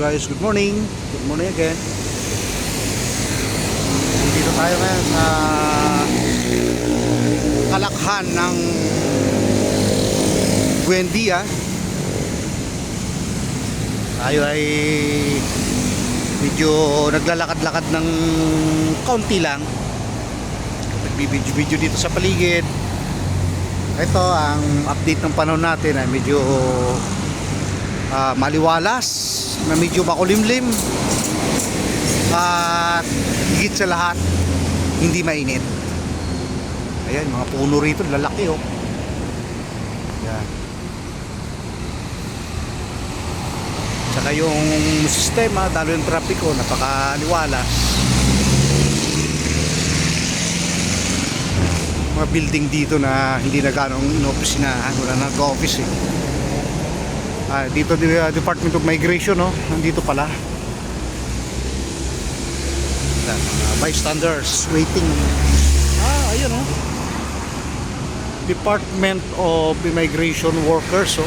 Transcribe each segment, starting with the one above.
guys, good morning. Good morning again. Dito tayo ngayon sa kalakhan ng Buendia. Tayo ay medyo naglalakad-lakad ng kaunti lang. Nagbibidyo-video dito sa paligid. Ito ang update ng panahon natin ay medyo ah, maliwalas na medyo makulimlim. At higit sa lahat hindi mainit. Ayan mga puno rito lalaki oh. Yan tsaka yung sistema dalo yung trapiko napakaliwalas. Mga building dito na hindi na ganong inopisinahan wala na office eh Ah, dito di uh, Department of Migration no. Nandito pala. Mga bystanders waiting. Ah, ayun oh. Department of Immigration Workers oh.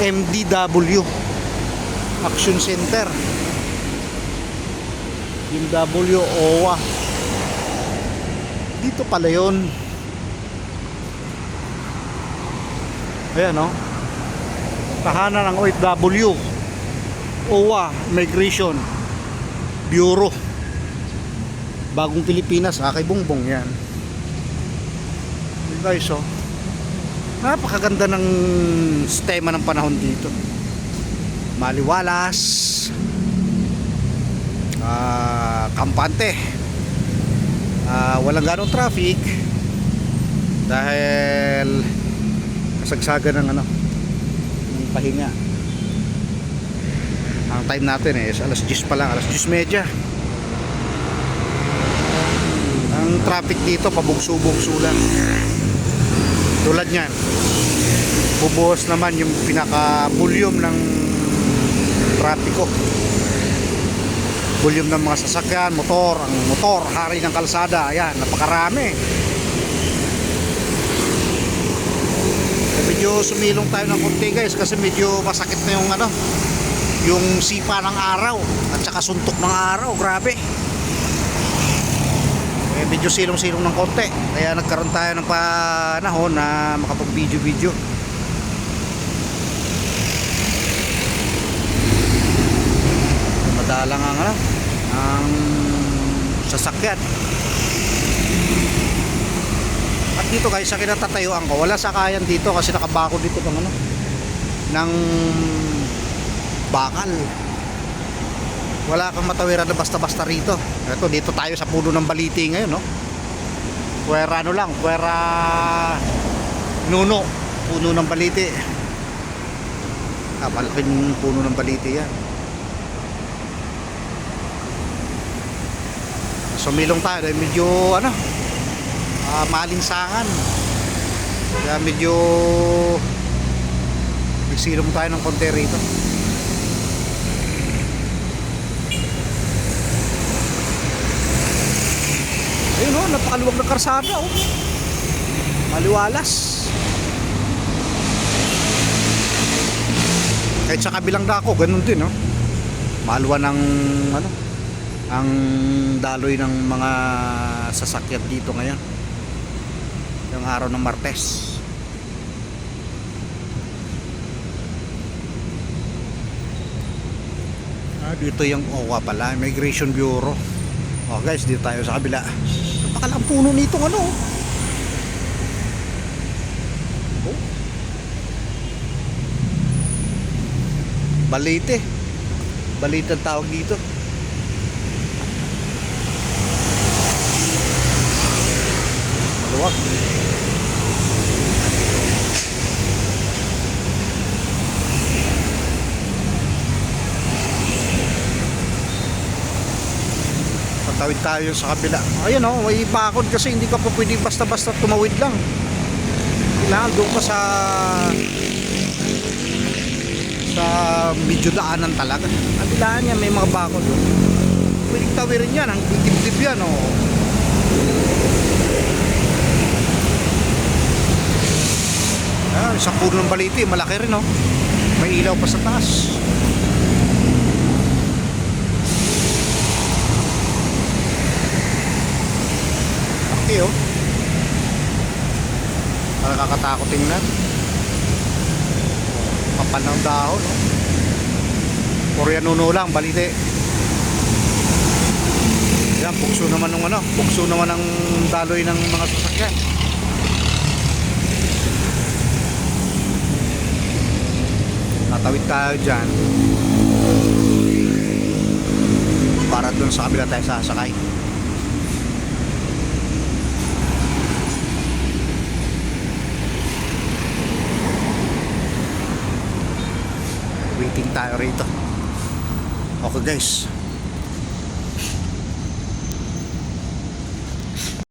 MDW Action Center. Yung W OWA. Dito pala 'yon. Ayan oh tahanan ng OFW OWA Migration Bureau. Bagong Pilipinas ah, kay Bongbong yan. Guys oh. Napakaganda ng sistema ng panahon dito. Maliwalas. Ah, kampante. Ah, walang ganong traffic. Dahil kasagsagan ng ano pahinga. Ang time natin eh is alas 10 pa lang alas 10 medya. Ang traffic dito pabugso-bugso lang. Tulad nyan bubuhos naman yung pinaka volume ng trapiko volume ng mga sasakyan motor ang motor hari ng kalsada. Ayan napakarami medyo sumilong tayo ng konti guys kasi medyo masakit na yung ano yung sipa ng araw at saka suntok ng araw. Grabe. Eh, medyo silong-silong ng konti. Kaya nagkaroon tayo ng panahon na makapag video video madalang ang ano ang sasakyan dito guys, sa kinatatayuan ko, wala sakayan dito kasi nakabako dito ng ano, ng bakal. Wala kang matawiran na basta-basta rito. Ito, dito tayo sa puno ng baliti ngayon, no? Puwera ano lang, puwera nuno, puno ng baliti. Ah, malaking puno ng baliti yan. Sumilong tayo medyo ano, uh, malinsangan kaya medyo nagsilong tayo ng konti rito. Ayun o, napakaluwag na karsada o maliwalas. Kahit sa kabilang dako ganun din o maluwa ng ano ang daloy ng mga sasakyan dito ngayon yung araw ng Martes. Ah, dito yung OWA pala Immigration Bureau. Oh guys dito tayo sa kabila. Napakalang puno nito ano. Oh. balite. Balite ang tawag dito. Maluwag tatawid tayo sa kabila. Ayun o may bakod kasi hindi ka pa pwede basta basta tumawid lang. Kailangan doon ka sa sa medyo daanan talaga. Kabilaan yan may mga bakod doon pwedeng tawirin yan ang dibdib yan o Ah, isang puno ng baliti, malaki rin oh. May ilaw pa sa taas. Laki oh. Nakakatakot tingnan. Kapal ng dahon oh. Koreanuno lang, balite. Yan, bukso naman ng ano, bukso naman ng daloy ng mga sasakyan. Tatawid tayo dyan. Para dun sa kabila tayo sasakay. Waiting tayo rito. Okay guys,